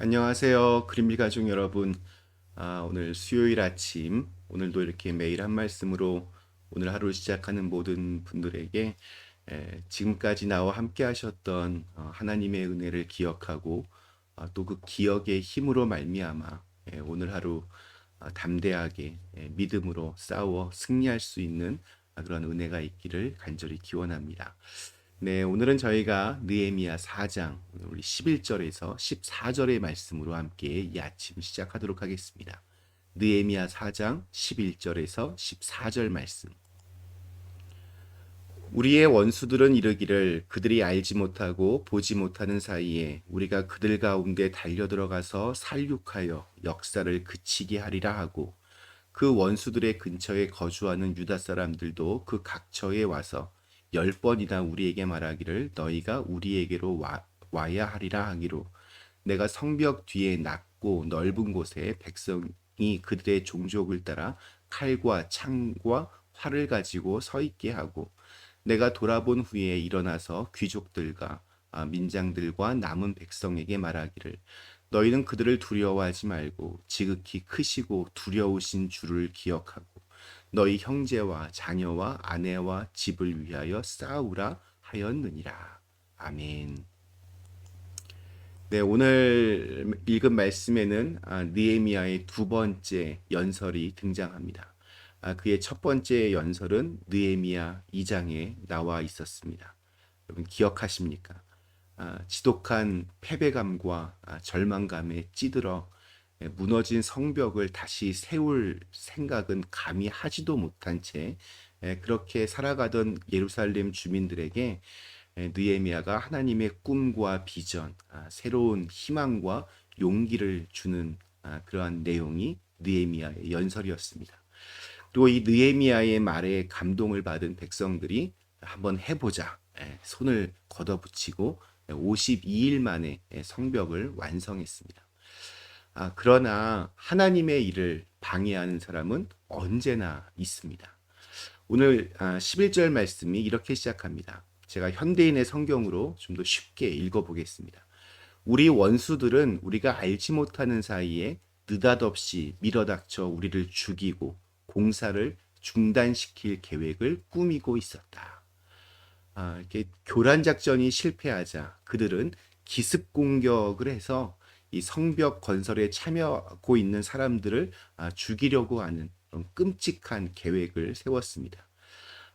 안녕하세요. 그림비 가족 여러분. 아, 오늘 수요일 아침, 오늘도 이렇게 매일 한 말씀으로 오늘 하루를 시작하는 모든 분들에게 에, 지금까지 나와 함께 하셨던 어, 하나님의 은혜를 기억하고 아, 또그 기억의 힘으로 말미암아 에, 오늘 하루 아, 담대하게 에, 믿음으로 싸워 승리할 수 있는 아, 그런 은혜가 있기를 간절히 기원합니다. 네, 오늘은 저희가 느헤미야 4장 우리 11절에서 14절의 말씀으로 함께 이 아침 시작하도록 하겠습니다. 느헤미야 4장 11절에서 14절 말씀. 우리의 원수들은 이르기를 그들이 알지 못하고 보지 못하는 사이에 우리가 그들 가운데 달려 들어가서 살육하여 역사를 그치게 하리라 하고 그 원수들의 근처에 거주하는 유다 사람들도 그 각처에 와서 열 번이나 우리에게 말하기를 너희가 우리에게로 와, 와야 하리라 하기로. 내가 성벽 뒤에 낮고 넓은 곳에 백성이 그들의 종족을 따라 칼과 창과 활을 가지고 서 있게 하고 내가 돌아본 후에 일어나서 귀족들과 아, 민장들과 남은 백성에게 말하기를 너희는 그들을 두려워하지 말고 지극히 크시고 두려우신 주를 기억하고 너희 형제와 자녀와 아내와 집을 위하여 싸우라 하였느니라. 아멘. 네, 오늘 읽은 말씀에는 아, 느헤미야의 두 번째 연설이 등장합니다. 아, 그의 첫 번째 연설은 느헤미야 2장에 나와 있었습니다. 여러분 기억하십니까? 아, 지독한 패배감과 아, 절망감에 찌들어 예, 무너진 성벽을 다시 세울 생각은 감히 하지도 못한 채 예, 그렇게 살아가던 예루살렘 주민들에게 예, 느헤미야가 하나님의 꿈과 비전, 아, 새로운 희망과 용기를 주는 아, 그러한 내용이 느헤미야의 연설이었습니다. 그리고 이 느헤미야의 말에 감동을 받은 백성들이 한번 해보자 손을 걷어붙이고 52일 만에 성벽을 완성했습니다. 아, 그러나 하나님의 일을 방해하는 사람은 언제나 있습니다. 오늘 11절 아, 말씀이 이렇게 시작합니다. 제가 현대인의 성경으로 좀 더 쉽게 읽어보겠습니다. 우리 원수들은 우리가 알지 못하는 사이에 느닷없이 밀어닥쳐 우리를 죽이고 공사를 중단시킬 계획을 꾸미고 있었다. 아, 이렇게 교란 작전이 실패하자 그들은 기습 공격을 해서 이 성벽 건설에 참여하고 있는 사람들을 아, 죽이려고 하는 끔찍한 계획을 세웠습니다.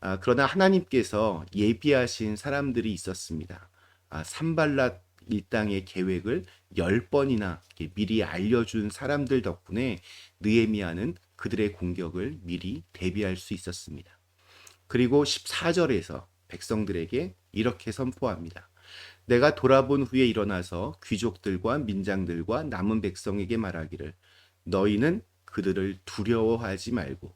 아, 그러나 하나님께서 예비하신 사람들이 있었습니다. 아, 산발랏 일당의 계획을 열 번이나 미리 알려준 사람들 덕분에 느에미아는 그들의 공격을 미리 대비할 수 있었습니다. 그리고 14절에서 백성들에게 이렇게 선포합니다. 내가 돌아본 후에 일어나서 귀족들과 민장들과 남은 백성에게 말하기를 너희는 그들을 두려워하지 말고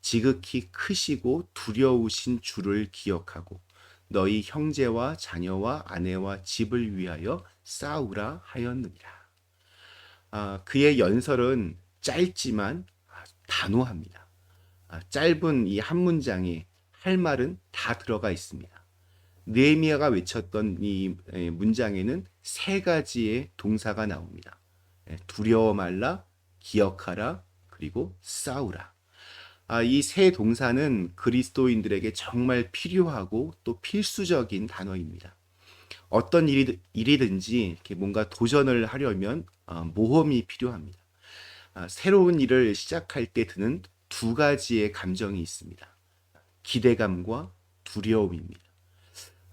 지극히 크시고 두려우신 주를 기억하고 너희 형제와 자녀와 아내와 집을 위하여 싸우라 하였느니라. 아, 그의 연설은 짧지만 단호합니다. 아, 짧은 이 한 문장에 할 말은 다 들어가 있습니다. 느헤미야가 외쳤던 이 문장에는 세 가지의 동사가 나옵니다. 두려워 말라, 기억하라, 그리고 싸우라. 아, 이 세 동사는 그리스도인들에게 정말 필요하고 또 필수적인 단어입니다. 어떤 일이, 일이든지 이렇게 뭔가 도전을 하려면 아, 모험이 필요합니다. 아, 새로운 일을 시작할 때 드는 두 가지의 감정이 있습니다. 기대감과 두려움입니다.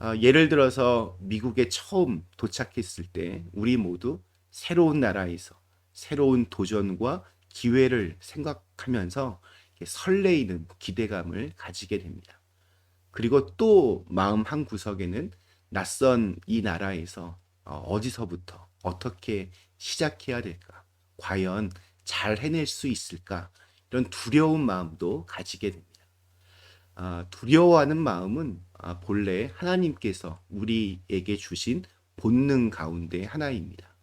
어, 예를 들어서 미국에 처음 도착했을 때 우리 모두 새로운 나라에서 새로운 도전과 기회를 생각하면서 설레이는 기대감을 가지게 됩니다. 그리고 또 마음 한 구석에는 낯선 이 나라에서 어, 어디서부터 어떻게 시작해야 될까? 과연 잘 해낼 수 있을까? 이런 두려운 마음도 가지게 됩니다. 아, 두려워하는 마음은 아, 본래 하나님께서 우리에게 주신 본능 가운데 하나입니다.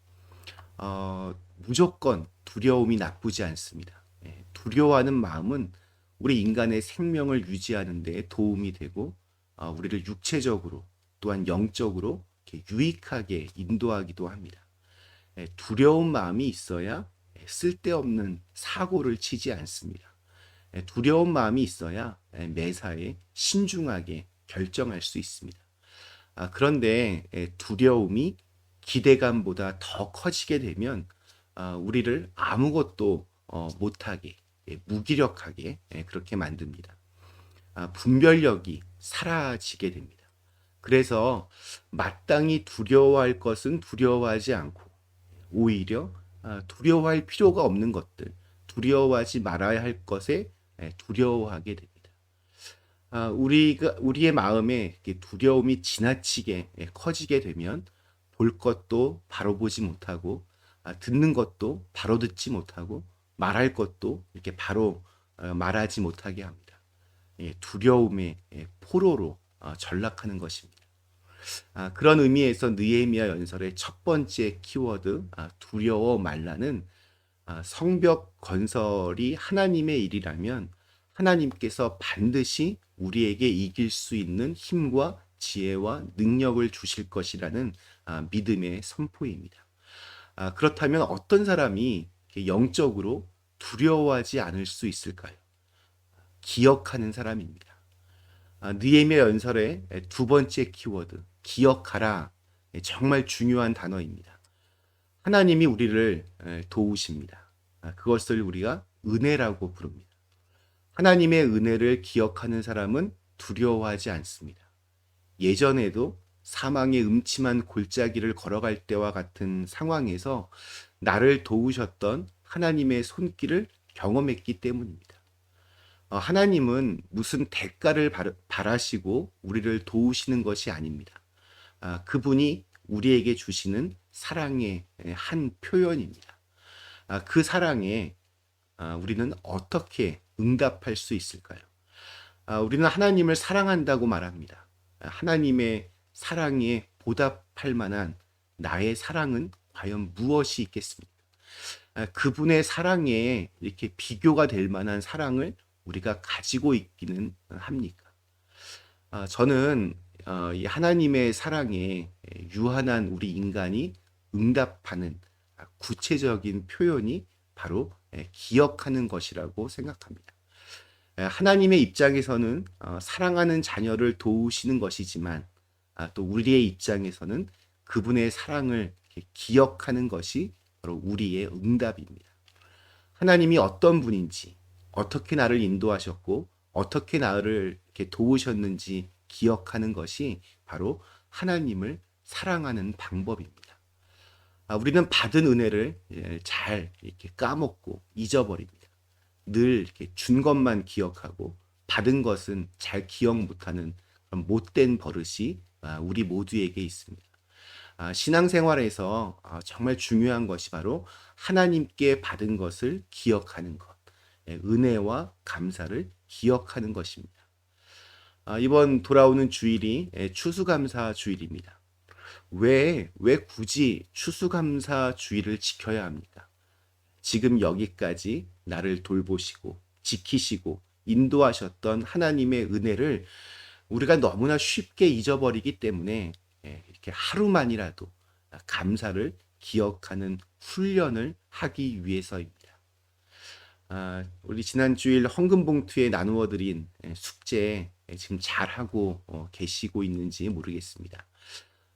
어, 무조건 두려움이 나쁘지 않습니다. 예, 두려워하는 마음은 우리 인간의 생명을 유지하는 데 도움이 되고 어, 우리를 육체적으로 또한 영적으로 유익하게 인도하기도 합니다. 예, 두려운 마음이 있어야 예, 쓸데없는 사고를 치지 않습니다. 예, 두려운 마음이 있어야 예, 매사에 신중하게 결정할 수 있습니다. 아, 그런데 예, 두려움이 기대감보다 더 커지게 되면 아, 우리를 아무것도 어, 못하게 예, 무기력하게 예, 그렇게 만듭니다. 아, 분별력이 사라지게 됩니다. 그래서 마땅히 두려워할 것은 두려워하지 않고 오히려 아, 두려워할 필요가 없는 것들, 두려워하지 말아야 할 것에 예, 두려워하게 됩니다. 아, 우리가 우리의 마음에 두려움이 지나치게 예, 커지게 되면 볼 것도 바로 보지 못하고 아, 듣는 것도 바로 듣지 못하고 말할 것도 이렇게 바로 어, 말하지 못하게 합니다. 예, 두려움의 예, 포로로 어, 전락하는 것입니다. 아, 그런 의미에서 느헤미야 연설의 첫 번째 키워드 아, 두려워 말라는 아, 성벽 건설이 하나님의 일이라면 하나님께서 반드시 우리에게 이길 수 있는 힘과 지혜와 능력을 주실 것이라는 아, 믿음의 선포입니다. 아, 그렇다면 어떤 사람이 영적으로 두려워하지 않을 수 있을까요? 기억하는 사람입니다. 아, 느헤미야 연설의 두 번째 키워드 기억하라 예, 정말 중요한 단어입니다. 하나님이 우리를 에, 도우십니다. 아, 그것을 우리가 은혜라고 부릅니다. 하나님의 은혜를 기억하는 사람은 두려워하지 않습니다. 예전에도 사망의 음침한 골짜기를 걸어갈 때와 같은 상황에서 나를 도우셨던 하나님의 손길을 경험했기 때문입니다. 어, 하나님은 무슨 대가를 바- 바라시고 우리를 도우시는 것이 아닙니다. 아, 그분이 우리에게 주시는 사랑의 한 표현입니다. 아, 그 사랑에 아, 우리는 어떻게 응답할 수 있을까요? 아, 우리는 하나님을 사랑한다고 말합니다. 아, 하나님의 사랑에 보답할 만한 나의 사랑은 과연 무엇이 있겠습니까? 아, 그분의 사랑에 이렇게 비교가 될 만한 사랑을 우리가 가지고 있기는 합니까? 아, 저는 어, 이 하나님의 사랑에 유한한 우리 인간이 응답하는 아, 구체적인 표현이 바로 예, 기억하는 것이라고 생각합니다. 예, 하나님의 입장에서는 어, 사랑하는 자녀를 도우시는 것이지만 아, 또 우리의 입장에서는 그분의 사랑을 기억하는 것이 바로 우리의 응답입니다. 하나님이 어떤 분인지, 어떻게 나를 인도하셨고, 어떻게 나를 도우셨는지 기억하는 것이 바로 하나님을 사랑하는 방법입니다. 아, 우리는 받은 은혜를 예, 잘 이렇게 까먹고 잊어버립니다. 늘 이렇게 준 것만 기억하고 받은 것은 잘 기억 못하는 그런 못된 버릇이 아, 우리 모두에게 있습니다. 아, 신앙생활에서 아, 정말 중요한 것이 바로 하나님께 받은 것을 기억하는 것, 예, 은혜와 감사를 기억하는 것입니다. 아, 이번 돌아오는 주일이 예, 추수감사 주일입니다. 왜, 왜 굳이 추수감사 주일을 지켜야 합니까? 지금 여기까지 나를 돌보시고 지키시고 인도하셨던 하나님의 은혜를 우리가 너무나 쉽게 잊어버리기 때문에 예, 이렇게 하루만이라도 감사를 기억하는 훈련을 하기 위해서입니다. 아, 우리 지난 주일 헌금 봉투에 나누어 드린 예, 숙제 예, 지금 잘하고 어, 계시고 있는지 모르겠습니다.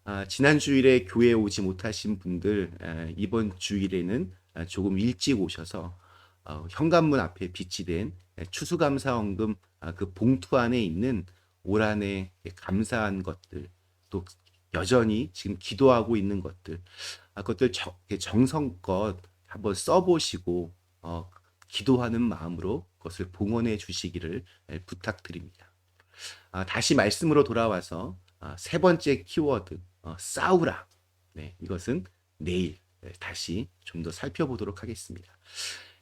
아, 지난 주일에 교회에 오지 못하신 분들 아, 이번 주일에는 아, 조금 일찍 오셔서 어, 현관문 앞에 비치된 예, 추수감사헌금 아, 그 봉투 안에 있는 올 한해 감사한 것들 또 여전히 지금 기도하고 있는 것들 아, 그것들 정, 정성껏 한번 써보시고 어, 기도하는 마음으로 그것을 봉헌해 주시기를 예, 부탁드립니다. 아, 다시 말씀으로 돌아와서 아, 세 번째 키워드 어, 싸우라. 네, 이것은 내일 네, 다시 좀 더 살펴보도록 하겠습니다.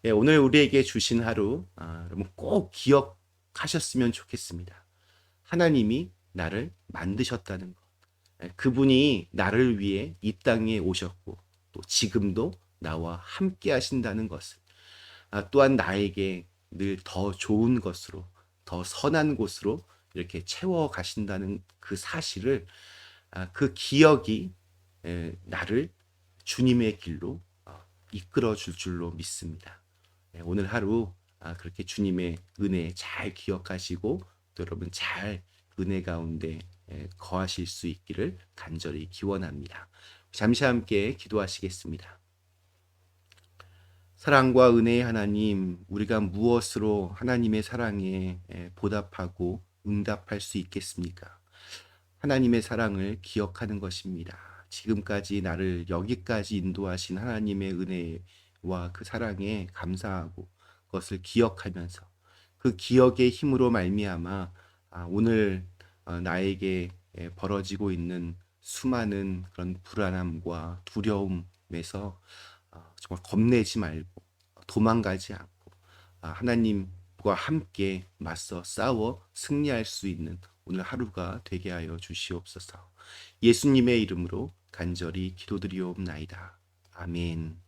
예, 오늘 우리에게 주신 하루 아, 여러분 꼭 기억하셨으면 좋겠습니다. 하나님이 나를 만드셨다는 것. 예, 그분이 나를 위해 이 땅에 오셨고 또 지금도 나와 함께 하신다는 것을 아, 또한 나에게 늘 더 좋은 것으로 더 선한 곳으로 이렇게 채워 가신다는 그 사실을 아, 그 기억이 에, 나를 주님의 길로 어, 이끌어 줄 줄로 믿습니다. 네, 오늘 하루 아, 그렇게 주님의 은혜 잘 기억하시고 또 여러분 잘 은혜 가운데 예, 거하실 수 있기를 간절히 기원합니다. 잠시 함께 기도하시겠습니다. 사랑과 은혜의 하나님, 우리가 무엇으로 하나님의 사랑에 예, 보답하고 응답할 수 있겠습니까? 하나님의 사랑을 기억하는 것입니다. 지금까지 나를 여기까지 인도하신 하나님의 은혜와 그 사랑에 감사하고 그것을 기억하면서 그 기억의 힘으로 말미암아 아, 오늘 어, 나에게 예, 벌어지고 있는 수많은 그런 불안함과 두려움에서 어, 정말 겁내지 말고 도망가지 않고 아, 하나님 과 함께 맞서 싸워 승리할 수 있는 오늘 하루가 되게 하여 주시옵소서. 예수님의 이름으로 간절히 기도드리옵나이다. 아멘.